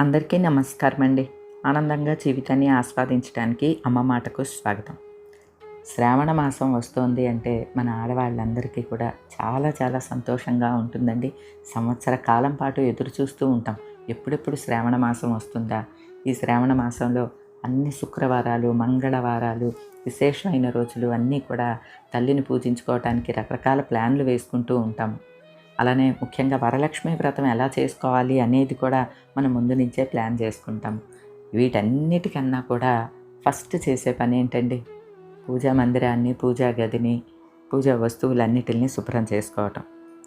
అందరికీ నమస్కారం అండి ఆనందంగా జీవితాన్ని ఆస్వాదించడానికి అమ్మ మాటకు స్వాగతం. శ్రావణ మాసం వస్తోంది అంటే మన ఆడవాళ్ళందరికీ కూడా చాలా చాలా సంతోషంగా ఉంటుందండి. సంవత్సర కాలం పాటు ఎదురు చూస్తూ ఉంటాం. ఎప్పుడెప్పుడు శ్రావణ మాసం వస్తుందా? ఈ శ్రావణ మాసంలో అన్ని శుక్రవారాలు మంగళవారాలు విశేషమైన రోజులు అన్నీ కూడా తల్లిని పూజించుకోవటానికి రకరకాల ప్లాన్లు వేసుకుంటూ ఉంటాం. అలానే ముఖ్యంగా వరలక్ష్మి వ్రతం ఎలా చేసుకోవాలి అనేది కూడా మనం ముందు నుంచే ప్లాన్ చేసుకుంటాం. వీటన్నిటికన్నా కూడా ఫస్ట్ చేసే పని ఏంటండి? పూజా మందిరాన్ని పూజా గదిని పూజా వస్తువులన్నిటిని శుభ్రం చేసుకోవటం.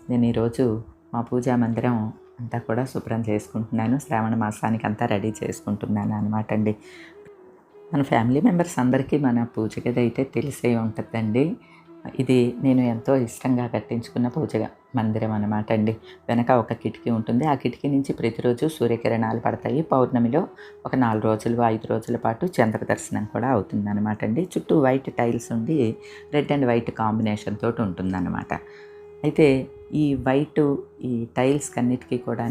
నేను ఈరోజు మా పూజా మందిరం అంతా కూడా శుభ్రం చేసుకుంటున్నాను. శ్రావణ మాసానికి అంతా రెడీ చేసుకుంటున్నాను అనమాట అండి. మన ఫ్యామిలీ మెంబర్స్ అందరికీ మన పూజ గది అయితే తెలిసే ఉంటుందండి. ఇది నేను ఎంతో ఇష్టంగా కట్టించుకున్న పూజ మందిరం అనమాట అండి. వెనక ఒక కిటికీ ఉంటుంది. ఆ కిటికీ నుంచి ప్రతిరోజు సూర్యకిరణాలు పడతాయి. పౌర్ణమిలో ఒక నాలుగు రోజులు ఐదు రోజుల పాటు చంద్ర దర్శనం కూడా అవుతుంది అనమాట అండి. చుట్టూ వైట్ టైల్స్ ఉండి రెడ్ అండ్ వైట్ కాంబినేషన్ తోటి ఉంటుందన్నమాట. అయితే ఈ వైట్ ఈ టైల్స్ కన్నిటికీ కూడా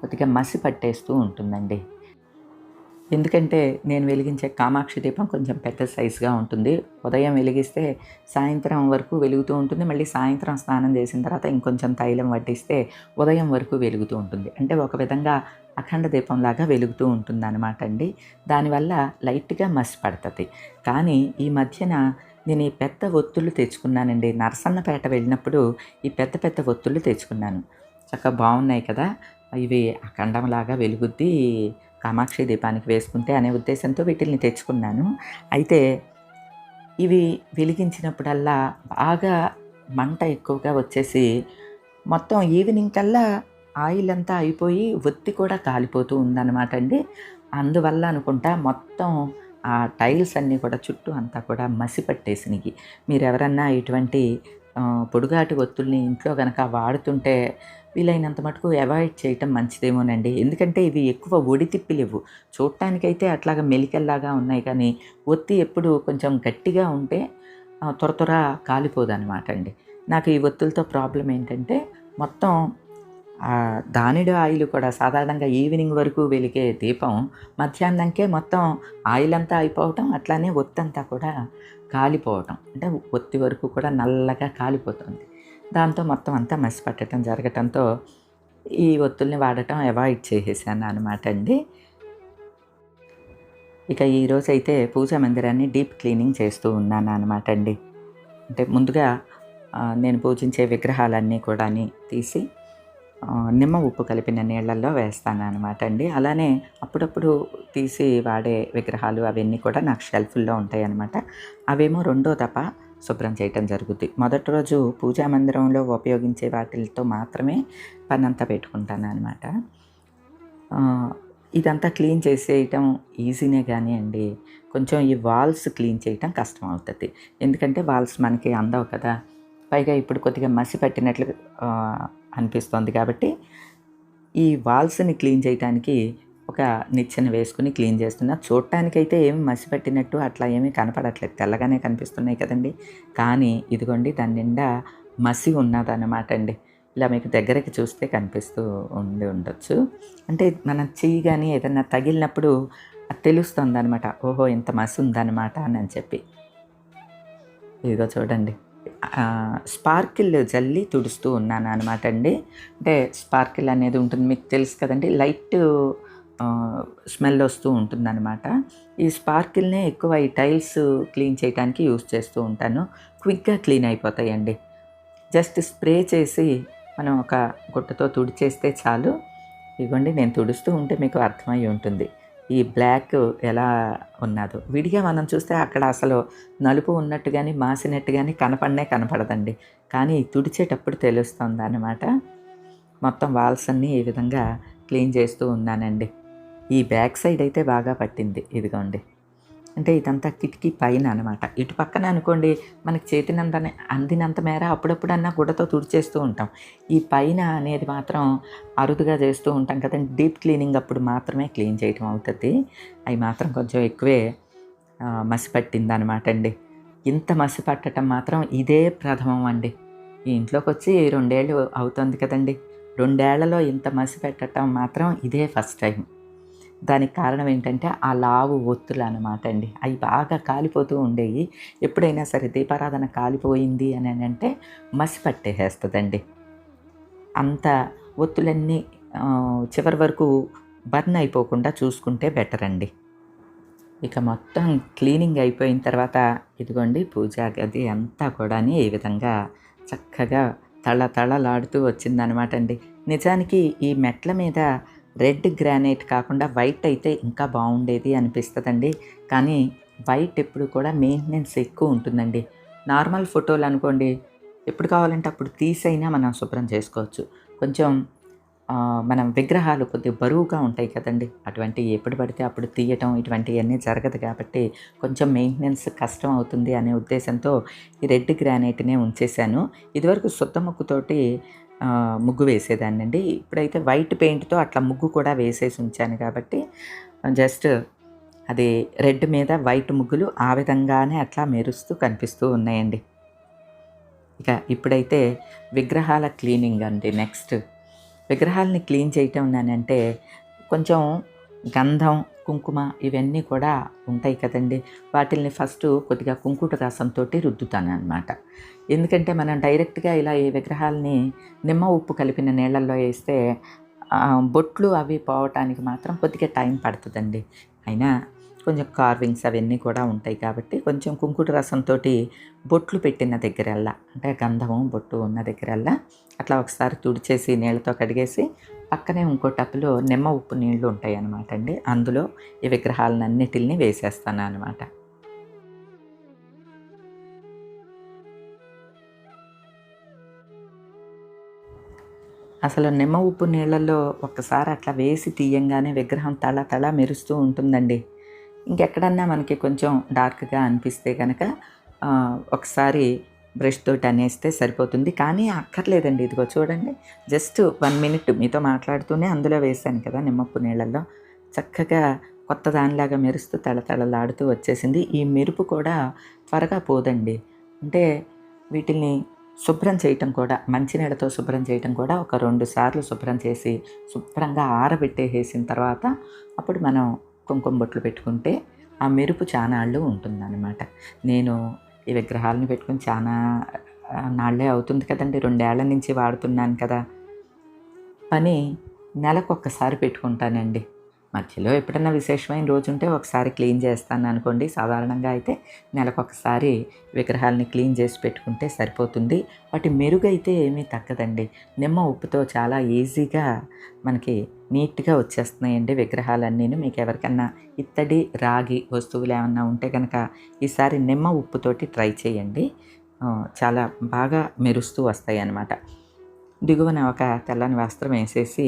కొద్దిగా మసి పట్టేస్తూ ఉంటుందండి. ఎందుకంటే నేను వెలిగించే కామాక్షి దీపం కొంచెం పెద్ద సైజుగా ఉంటుంది. ఉదయం వెలిగిస్తే సాయంత్రం వరకు వెలుగుతూ ఉంటుంది. మళ్ళీ సాయంత్రం స్నానం చేసిన తర్వాత ఇంకొంచెం తైలం వడ్డిస్తే ఉదయం వరకు వెలుగుతూ ఉంటుంది. అంటే ఒక విధంగా అఖండ దీపంలాగా వెలుగుతూ ఉంటుంది అనమాట అండి. దానివల్ల లైట్గా మసి పడుతుంది. కానీ ఈ మధ్యన నేను ఈ పెద్ద ఒత్తులు తెచ్చుకున్నానండి. నరసన్నపేట వెళ్ళినప్పుడు ఈ పెద్ద పెద్ద ఒత్తులు తెచ్చుకున్నాను. చక్కగా బాగున్నాయి కదా. ఇవి అఖండంలాగా వెలుగుద్ది. కామాక్షి దీపానికి వేసుకుంటే అనే ఉద్దేశంతో వీటిల్ని తెచ్చుకున్నాను. అయితే ఇవి వెలిగించినప్పుడల్లా బాగా మంట ఎక్కువగా వచ్చేసి మొత్తం ఈవినింగ్ కల్లా ఆయిల్ అంతా అయిపోయి ఒత్తి కూడా కాలిపోతూ ఉందన్నమాట అండి. అందువల్ల అనుకుంటా మొత్తం ఆ టైల్స్ అన్నీ కూడా చుట్టూ అంతా కూడా మసిపట్టేసినాయి. మీరు ఎవరన్నా ఇటువంటి పొడుగాటి ఒత్తుల్ని ఇంట్లో కనుక వాడుతుంటే వీలైనంత మటుకు అవాయిడ్ చేయటం మంచిదేమోనండి. ఎందుకంటే ఇవి ఎక్కువ ఒడి తిప్పిలేవు చూడటానికైతే అట్లాగా మెలికల్లాగా ఉన్నాయి కానీ ఒత్తి ఎప్పుడు కొంచెం గట్టిగా ఉంటే త్వర త్వర కాలిపోదన్నమాట అండి. నాకు ఈ ఒత్తులతో ప్రాబ్లం ఏంటంటే మొత్తం దానిడు ఆయిల్ కూడా సాధారణంగా ఈవినింగ్ వరకు వెలిగే దీపం మధ్యాహ్నంకే మొత్తం ఆయిల్ అంతా అయిపోవటం అట్లానే ఒత్తంతా కూడా కాలిపోవటం. అంటే ఒత్తి వరకు కూడా నల్లగా కాలిపోతుంది. దాంతో మొత్తం అంతా మసి పట్టడం జరగటంతో ఈ ఒత్తుల్ని వాడటం అవాయిడ్ చేసేసాను అనమాట అండి. ఇక ఈరోజు అయితే పూజా మందిరాన్ని డీప్ క్లీనింగ్ చేస్తూ ఉన్నాను అనమాట అండి. అంటే ముందుగా నేను పూజించే విగ్రహాలన్నీ కూడా తీసి నిమ్మ ఉప్పు కలిపిన నీళ్ళల్లో వేస్తాను అనమాట అండి అలానే అప్పుడప్పుడు తీసి వాడే విగ్రహాలు అవన్నీ కూడా నాకు షెల్ఫ్ల్లో ఉంటాయి అనమాట అవేమో రెండో తప శుభ్రం చేయటం జరుగుద్ది. మొదటి రోజు పూజా మందిరంలో ఉపయోగించే వాటితో మాత్రమే పనంతా పెట్టుకుంటాను అనమాట ఇదంతా క్లీన్ చేసేయటం ఈజీనే కానీ అండి. కొంచెం ఈ వాల్స్ క్లీన్ చేయటం కష్టం అవుతుంది. ఎందుకంటే వాల్స్ మనకి అందవు కదా. పైగా ఇప్పుడు కొద్దిగా మసి పట్టినట్లు అనిపిస్తుంది కాబట్టి ఈ వాల్స్ని క్లీన్ చేయడానికి ఒక నిచ్చెన వేసుకుని క్లీన్ చేస్తున్నా. చూడటానికైతే ఏమి మసి పెట్టినట్టు అట్లా ఏమీ కనపడట్లేదు. తెల్లగానే కనిపిస్తున్నాయి కదండి. కానీ ఇదిగోండి దాని నిండా మసి ఉన్నదన్నమాట అండి. ఇలా మీకు దగ్గరికి చూస్తే కనిపిస్తూ ఉండి ఉండొచ్చు. అంటే మనం చెయ్యి కానీ ఏదన్నా తగిలినప్పుడు అది తెలుస్తుంది అనమాట ఓహో ఇంత మసి ఉందన్నమాట అని చెప్పి. ఇదిగో చూడండి. స్పార్కిల్ జల్లి తుడుస్తూ ఉన్నాను అనమాట అండి. అంటే స్పార్కిల్ అనేది ఉంటుంది మీకు తెలుసు కదండి. లైట్ స్మెల్ వస్తూ ఉంటుందన్నమాట. ఈ స్పార్కిల్నే ఎక్కువ ఈ టైల్స్ క్లీన్ చేయడానికి యూస్ చేస్తూ ఉంటాను. క్విక్గా క్లీన్ అయిపోతాయండి. జస్ట్ స్ప్రే చేసి మనం ఒక గుట్టతో తుడిచేస్తే చాలు. ఇవ్వండి నేను తుడుస్తూ ఉంటే మీకు అర్థమై ఉంటుంది. ఈ బ్లాక్ ఎలా ఉన్నదో. విడిగా మనం చూస్తే అక్కడ అసలు నలుపు ఉన్నట్టు కానీ మాసినట్టు కానీ కనపడనే కనపడదండి. కానీ తుడిచేటప్పుడు తెలుస్తుంది అనమాట మొత్తం వాల్స్ అన్నీ ఈ విధంగా క్లీన్ చేస్తూ ఉన్నానండి. ఈ బ్యాక్ సైడ్ అయితే బాగా పట్టింది. ఇదిగోండి. అంటే ఇదంతా కిటికీ పైన అనమాట ఇటు పక్కన అనుకోండి మనకి చేతినంత అందినంత మేర అప్పుడప్పుడన్నా గుడ్డతో తుడిచేస్తూ ఉంటాం. ఈ పైన అనేది మాత్రం అరుదుగా చేస్తూ ఉంటాం కదండి. డీప్ క్లీనింగ్ అప్పుడు మాత్రమే క్లీన్ చేయటం అవుతుంది. అవి మాత్రం కొంచెం ఎక్కువే మసి పట్టింది అనమాట అండి ఇంత మసి పట్టడం మాత్రం ఇదే ప్రథమం అండి. ఈ ఇంట్లోకి వచ్చి రెండేళ్ళు అవుతుంది కదండి. రెండేళ్ళలో ఇంత మసి పెట్టడం మాత్రం ఇదే ఫస్ట్ టైం. దానికి కారణం ఏంటంటే ఆ లావు ఒత్తులు అనమాట అండి. అవి బాగా కాలిపోతూ ఉండేవి ఎప్పుడైనా సరే దీపారాధన కాలిపోయింది అని అంటే మసి పట్టేసేస్తుందండి. అంత ఒత్తులన్నీ చివరి వరకు బర్న్ అయిపోకుండా చూసుకుంటే బెటర్ అండి. ఇక మొత్తం క్లీనింగ్ అయిపోయిన తర్వాత ఇదిగోండి పూజా గది అంతా కూడా ఈ విధంగా చక్కగా తళ తళలాడుతూ వచ్చిందనమాట అండి. నిజానికి ఈ మెట్ల మీద రెడ్ గ్రానైట్ కాకుండా వైట్ అయితే ఇంకా బాగుండేది అనిపిస్తుందండి. కానీ వైట్ ఎప్పుడు కూడా మెయింటెనెన్స్ ఎక్కువ ఉంటుందండి. నార్మల్ ఫోటోలు అనుకోండి ఎప్పుడు కావాలంటే అప్పుడు తీసైనా మనం శుభ్రం చేసుకోవచ్చు. కొంచెం మనం విగ్రహాలు కొద్దిగా బరువుగా ఉంటాయి కదండి. అటువంటి ఎప్పుడు పడితే అప్పుడు తీయటం ఇటువంటివన్నీ జరగదు కాబట్టి కొంచెం మెయింటెనెన్స్ కష్టం అవుతుంది అనే ఉద్దేశంతో ఈ రెడ్ గ్రానైట్నే ఉంచేశాను. ఇదివరకు శుద్ధ ముక్కుతోటి ముగ్గు వేసేదాన్నండి. ఇప్పుడైతే వైట్ పెయింట్తో అట్లా ముగ్గు కూడా వేసేసి ఉంచాను కాబట్టి జస్ట్ అది రెడ్ మీద వైట్ ముగ్గులు ఆ విధంగానే అట్లా మెరుస్తూ కనిపిస్తూ ఉన్నాయండి. ఇక ఇప్పుడైతే విగ్రహాల క్లీనింగ్ అండి నెక్స్ట్. విగ్రహాలని క్లీన్ చేయటం ఉన్నానంటే కొంచెం గంధం కుంకుమ ఇవన్నీ కూడా ఉంటాయి కదండి. వాటిల్ని ఫస్ట్ కొద్దిగా కుంకుట రసంతో రుద్దుతాను అనమాట ఎందుకంటే మనం డైరెక్ట్గా ఇలా ఈ విగ్రహాలని నిమ్మ ఉప్పు కలిపిన నీళ్ళల్లో వేస్తే బొట్లు అవి పోవటానికి మాత్రం కొద్దిగా టైం పడుతుందండి. అయినా కొంచెం కార్వింగ్స్ అవన్నీ కూడా ఉంటాయి కాబట్టి కొంచెం కుంకుట రసంతో బొట్లు పెట్టిన దగ్గరల్లా అంటే గంధము బొట్టు ఉన్న దగ్గరల్లా అట్లా ఒకసారి తుడిచేసి నీళ్ళతో కడిగేసి పక్కనే ఇంకో టప్పులో నిమ్మ ఉప్పు నీళ్ళు ఉంటాయి అన్నమాట అండి. అందులో ఈ విగ్రహాలన్నిటిని వేసేస్తాను అనమాట అసలు నిమ్మ ఉప్పు నీళ్ళల్లో ఒక్కసారి అట్లా వేసి తీయంగానే విగ్రహం తళ తళ మెరుస్తూ ఉంటుందండి. ఇంకెక్కడన్నా మనకి కొంచెం డార్క్గా అనిపిస్తే కనుక ఒకసారి బ్రష్ తోటి అనేస్తే సరిపోతుంది. కానీ అక్కర్లేదండి. ఇదిగో చూడండి. జస్ట్ వన్ మినిట్ మీతో మాట్లాడుతూనే అందులో వేసాను కదా నిమ్మప్పు నీళ్ళల్లో. చక్కగా కొత్త దానిలాగా మెరుస్తూ తళతళలాడుతూ వచ్చేసింది. ఈ మెరుపు కూడా త్వరగా పోదండి. అంటే వీటిని శుభ్రం చేయటం కూడా మంచినీళ్ళతో శుభ్రం చేయటం కూడా ఒక రెండు సార్లు శుభ్రం చేసి శుభ్రంగా ఆరబెట్టేసేసిన తర్వాత అప్పుడు మనం కుంకుమ బొట్లు పెట్టుకుంటే ఆ మెరుపు చానాళ్ళు ఉంటుందన్నమాట. నేను ఈ విగ్రహాలను పెట్టుకుని చాలా నాళ్ళే అవుతుంది కదండి. రెండేళ్ళ నుంచి వాడుతున్నాను కదా. పని నెలకు ఒక్కసారి పెట్టుకుంటానండి. మధ్యలో ఎప్పుడన్నా విశేషమైన రోజు ఉంటే ఒకసారి క్లీన్ చేస్తాను అనుకోండి. సాధారణంగా అయితే నెలకొకసారి విగ్రహాలని క్లీన్ చేసి పెట్టుకుంటే సరిపోతుంది. వాటి మెరుగైతే ఏమీ తగ్గదండి. నిమ్మ ఉప్పుతో చాలా ఈజీగా మనకి నీట్గా వచ్చేస్తున్నాయండి విగ్రహాలన్నీ మీకు ఎవరికన్నా ఇత్తడి రాగి వస్తువులు ఏమన్నా ఉంటే కనుక ఈసారి నిమ్మ ఉప్పుతోటి ట్రై చేయండి. చాలా బాగా మెరుస్తూ వస్తాయి అన్నమాట దిగువన ఒక తెల్లని వస్త్రం వేసేసి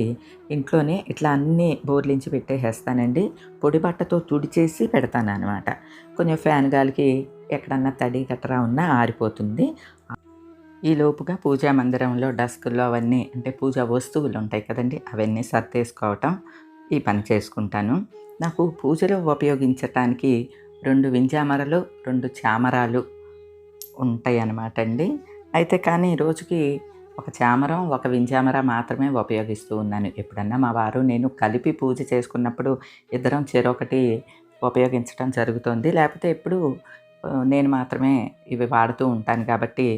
ఇంట్లోనే ఇట్లా అన్నీ బోర్లించి పెట్టేసేస్తానండి. పొడి బట్టతో తుడిచేసి పెడతాను అనమాట కొంచెం ఫ్యాన్ గాలికి ఎక్కడన్నా తడి గట్రా ఉన్నా ఆరిపోతుంది. ఈ లోపుగా పూజా మందిరంలో డస్క్లో అవన్నీ అంటే పూజా వస్తువులు ఉంటాయి కదండి అవన్నీ సర్దేసుకోవటం ఈ పని చేసుకుంటాను. నాకు పూజలో ఉపయోగించటానికి రెండు వింజామరలు రెండు చామరాలు ఉంటాయి అన్నమాట అండి. అయితే కానీ రోజుకి ఒక చామరం ఒక వింజామర మాత్రమే ఉపయోగిస్తూ ఉన్నాను. ఎప్పుడన్నా మా వారు నేను కలిపి పూజ చేసుకున్నప్పుడు ఇద్దరం చెరొకటి ఉపయోగించడం జరుగుతుంది. లేకపోతే ఎప్పుడు నేను మాత్రమే ఇవి వాడుతూ ఉంటాను కాబట్టి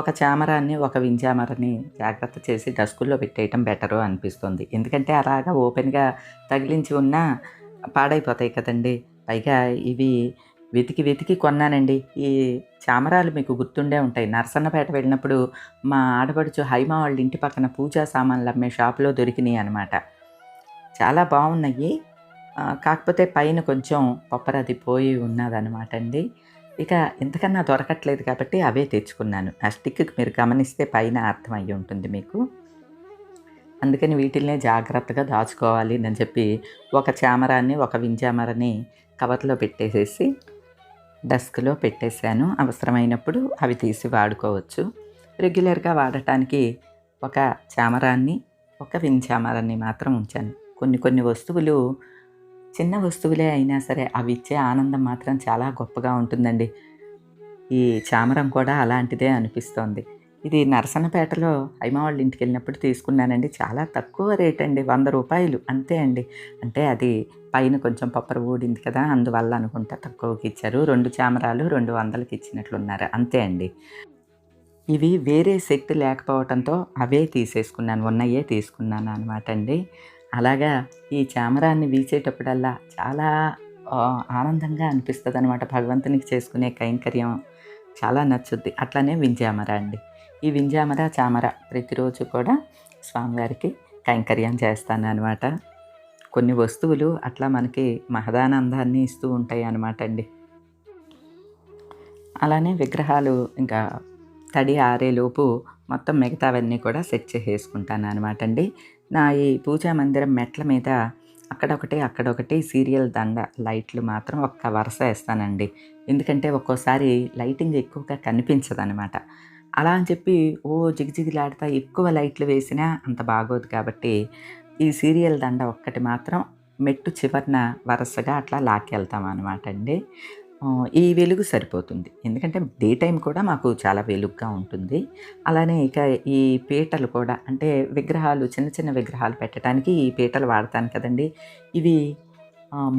ఒక చామరాన్ని ఒక వింజామరని జాగ్రత్త చేసి డస్కుల్లో పెట్టేయటం బెటరు అనిపిస్తుంది. ఎందుకంటే అలాగా ఓపెన్గా తగిలించి ఉన్నా పాడైపోతాయి కదండి. పైగా ఇవి వెతికి వెతికి కొన్నానండి. ఈ చామరాలు మీకు గుర్తుండే ఉంటాయి. నరసన్నపేట వెళ్ళినప్పుడు మా ఆడపడుచు హైమా వాళ్ళ ఇంటి పక్కన పూజా సామాన్లు అమ్మే షాపులో దొరికినాయి అనమాట చాలా బాగున్నాయి. కాకపోతే పైన కొంచెం పొప్పరది పోయి ఉన్నదనమాట అండి. ఇక ఇంతకన్నా దొరకట్లేదు కాబట్టి అవే తెచ్చుకున్నాను. ఆ స్టిక్కి మీరు గమనిస్తే పైన అర్థమయ్యి ఉంటుంది మీకు. అందుకని వీటిల్నే జాగ్రత్తగా దాచుకోవాలి అని చెప్పి ఒక చామరాన్ని ఒక వింజామరని కవర్లో పెట్టేసేసి డస్క్లో పెట్టేశాను. అవసరమైనప్పుడు అవి తీసి వాడుకోవచ్చు. రెగ్యులర్గా వాడటానికి ఒక చామరాన్ని ఒక విన్ చామరాన్ని మాత్రం ఉంచాను. కొన్ని కొన్ని వస్తువులు చిన్న వస్తువులే అయినా సరే అవి ఇచ్చే ఆనందం మాత్రం చాలా గొప్పగా ఉంటుందండి. ఈ చామరం కూడా అలాంటిదే అనిపిస్తోంది. ఇది నరసన్నపేటలో హైమా వాళ్ళ ఇంటికి వెళ్ళినప్పుడు తీసుకున్నానండి. చాలా తక్కువ రేట్ అండి వంద రూపాయలు అంతే అండి. అంటే అది పైన కొంచెం పప్పర ఊడింది కదా అందువల్ల అనుకుంటా తక్కువకి ఇచ్చారు. రెండు చామరాలు రెండు వందలకి ఇచ్చినట్లున్నారు. అంతే అండి. ఇవి వేరే సెట్ లేకపోవడంతో అవే తీసేసుకున్నాను. ఉన్నయే తీసుకున్నాను అనమాట అండి. అలాగా ఈ చామరాన్ని వీచేటప్పుడల్లా చాలా ఆనందంగా అనిపిస్తుంది అనమాట భగవంతునికి చేసుకునే కైంకర్యం చాలా నచ్చుద్ది. అట్లానే వింజామర అండి. ఈ వింజామర చామర ప్రతిరోజు కూడా స్వామివారికి కైంకర్యం చేస్తాను అనమాట కొన్ని వస్తువులు అట్లా మనకి మహదానందాన్ని ఇస్తూ ఉంటాయి అనమాట అండి. అలానే విగ్రహాలు ఇంకా తడి ఆరేలోపు మొత్తం మిగతావన్నీ కూడా సెట్ చేసేసుకుంటాను అనమాట అండి. నా ఈ పూజా మందిరం మెట్ల మీద అక్కడొకటి అక్కడొకటి సీరియల్ దండ లైట్లు మాత్రం ఒక్క వరుస వేస్తానండి. ఎందుకంటే ఒక్కోసారి లైటింగ్ ఎక్కువగా కనిపించదు అనమాట అలా అని చెప్పి ఓ జిగిజిగిలాడుతా ఎక్కువ లైట్లు వేసినా అంత బాగోదు కాబట్టి ఈ సీరియల్ దండ ఒక్కటి మాత్రం మెట్టు చివరన వరుసగా అట్లా లాక్కెళ్తాం అనమాట అండి. ఈ వెలుగు సరిపోతుంది. ఎందుకంటే డే టైం కూడా మాకు చాలా వెలుగుగా ఉంటుంది. అలానే ఇక ఈ పీటలు కూడా అంటే విగ్రహాలు చిన్న చిన్న విగ్రహాలు పెట్టడానికి ఈ పీటలు వాడతాను కదండి. ఇవి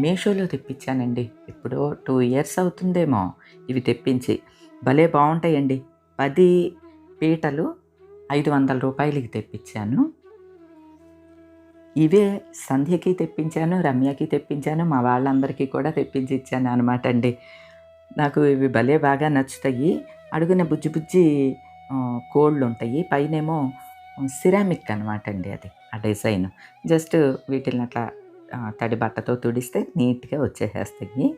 మీషోలో తెప్పించానండి. ఎప్పుడో టూ ఇయర్స్ అవుతుందేమో ఇవి తెప్పించి. భలే బాగుంటాయండి. పది పీటలు ఐదు వందల రూపాయలకి తెప్పించాను. ఇవే సంధ్యకి తెప్పించాను రమ్యకి తెప్పించాను మా వాళ్ళందరికీ కూడా తెప్పించి ఇచ్చాను అనమాట అండి. నాకు ఇవి భలే బాగా నచ్చుతాయి. అడుగున బుజ్జి బుజ్జి కోళ్ళు ఉంటాయి పైనేమో సిరామిక్ అనమాట అండి అది ఆ డిజైన్. జస్ట్ వీటిని అట్లా తడి బట్టతో తుడిస్తే నీట్గా వచ్చేసేస్తాయి.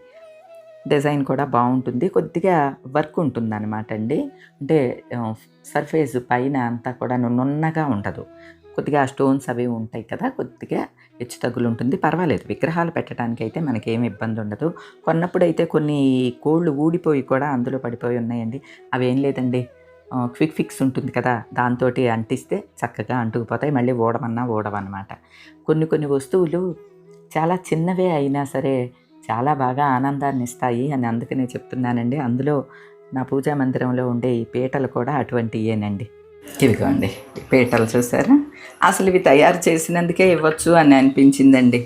డిజైన్ కూడా బాగుంటుంది. కొద్దిగా వర్క్ ఉంటుంది అనమాట అండి. అంటే సర్ఫేస్ పైన అంతా కూడా నున్నగా ఉండదు. కొద్దిగా స్టోన్స్ అవి ఉంటాయి కదా కొద్దిగా హెచ్చు తగ్గులు ఉంటుంది పర్వాలేదు విగ్రహాలు పెట్టడానికి అయితే మనకేం ఇబ్బంది ఉండదు. కొన్నప్పుడు అయితే కొన్ని కోళ్ళు ఊడిపోయి కూడా అందులో పడిపోయి ఉన్నాయండి. అవేం లేదండి. క్విక్ ఫిక్స్ ఉంటుంది కదా దాంతో అంటిస్తే చక్కగా అంటుకుపోతాయి. మళ్ళీ ఓడమన్నా ఓడవన్నమాట కొన్ని కొన్ని వస్తువులు చాలా చిన్నవే అయినా సరే చాలా బాగా ఆనందాన్ని ఇస్తాయి అని అందుకనే చెప్తున్నానండి. అందులో నా పూజా మందిరంలో ఉండే ఈ పీటలు కూడా అటువంటియేనండి. ఇవిగోండి పీటలు చూసారా? అసలు ఇవి తయారు చేసినందుకే ఇవ్వచ్చు అని అనిపించిందండి.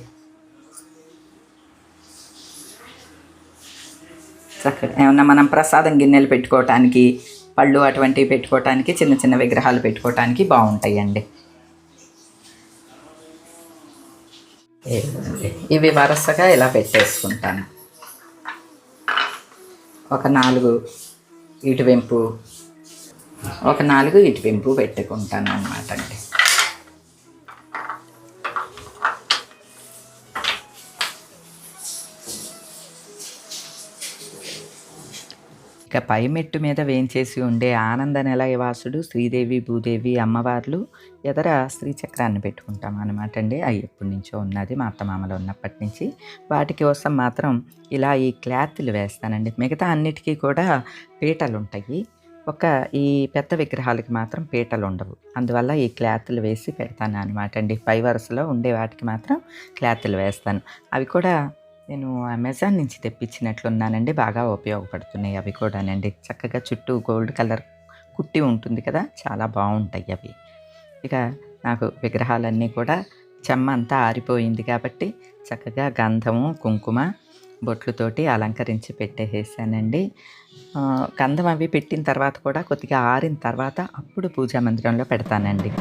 చక్కగా ఏమన్నా మనం ప్రసాదం గిన్నెలు పెట్టుకోవటానికి పళ్ళు అటువంటివి పెట్టుకోవటానికి చిన్న చిన్న విగ్రహాలు పెట్టుకోవటానికి బాగుంటాయండి. ఇవి వరుసగా ఇలా పెట్టేసుకుంటాను. ఒక నాలుగు ఇటువెంపు ఒక నాలుగు ఇటువెంపు పెట్టుకుంటాను అనమాట అండి. ఇక పై మెట్టు మీద వేయించేసి ఉండే ఆనంద నిలయవాసుడు శ్రీదేవి భూదేవి అమ్మవార్లు ఎదర శ్రీచక్రాన్ని పెట్టుకుంటాం అనమాట అండి. అవి ఎప్పటి నుంచో ఉన్నది మా అత్తమామలు ఉన్నప్పటి నుంచి. వాటి కోసం మాత్రం ఇలా ఈ క్లాత్లు వేస్తానండి. మిగతా అన్నిటికీ కూడా పీటలు ఉంటాయి ఒక ఈ పెద్ద విగ్రహాలకి మాత్రం పీటలు ఉండవు అందువల్ల ఈ క్లాత్లు వేసి పెడతాను అనమాట అండి. పై వరుసలో ఉండే వాటికి మాత్రం క్లాత్లు వేస్తాను. అవి కూడా నేను అమెజాన్ నుంచి తెప్పించినట్లున్నానండి. బాగా ఉపయోగపడుతున్నాయి అవి కూడానండి. చక్కగా చుట్టూ గోల్డ్ కలర్ కుట్టి ఉంటుంది కదా చాలా బాగుంటాయి అవి. ఇక నాకు విగ్రహాలన్నీ కూడా చెమ్మ అంతా ఆరిపోయింది కాబట్టి చక్కగా గంధము కుంకుమ బొట్లుతోటి అలంకరించి పెట్టేసేసానండి. కందం అవి పెట్టిన తర్వాత కూడా కొద్దిగా ఆరిన తర్వాత అప్పుడు పూజా మందిరంలో పెడతానండి.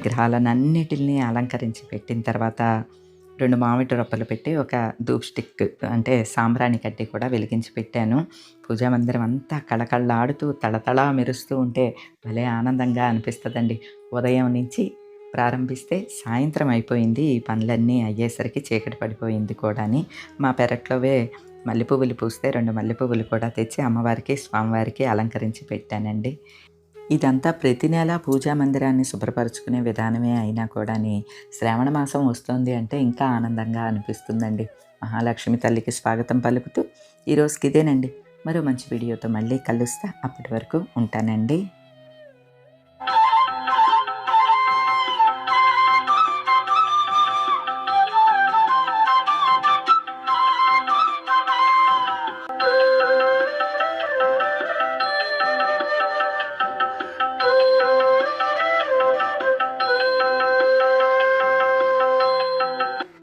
విగ్రహాలన్నిటిని అలంకరించి పెట్టిన తర్వాత రెండు మామిడి రొప్పలు పెట్టి ఒక ధూప్ స్టిక్ అంటే సాంబ్రాణి కట్టి కూడా వెలిగించి పెట్టాను. పూజా మందిరం అంతా కళకళలాడుతూ తళతళ మెరుస్తూ ఉంటే భలే ఆనందంగా అనిపిస్తుందండి. ఉదయం నుంచి ప్రారంభిస్తే సాయంత్రం అయిపోయింది. ఈ పనులన్నీ అయ్యేసరికి చీకటి పడిపోయింది కూడా అని మా పెరట్లోవే మల్లెపువ్వులు పూస్తే రెండు మల్లెపువ్వులు కూడా తెచ్చి అమ్మవారికి స్వామివారికి అలంకరించి పెట్టానండి. ఇదంతా ప్రతి నెల పూజా మందిరాన్ని శుభ్రపరచుకునే విధానమే అయినా కూడాని శ్రావణ మాసం వస్తుంది అంటే ఇంకా ఆనందంగా అనిపిస్తుందండి. మహాలక్ష్మి తల్లికి స్వాగతం పలుకుతూ ఈ రోజుకి ఇదేనండి. మరో మంచి వీడియోతో మళ్ళీ కలుస్తా. అప్పటి వరకు ఉంటానండి.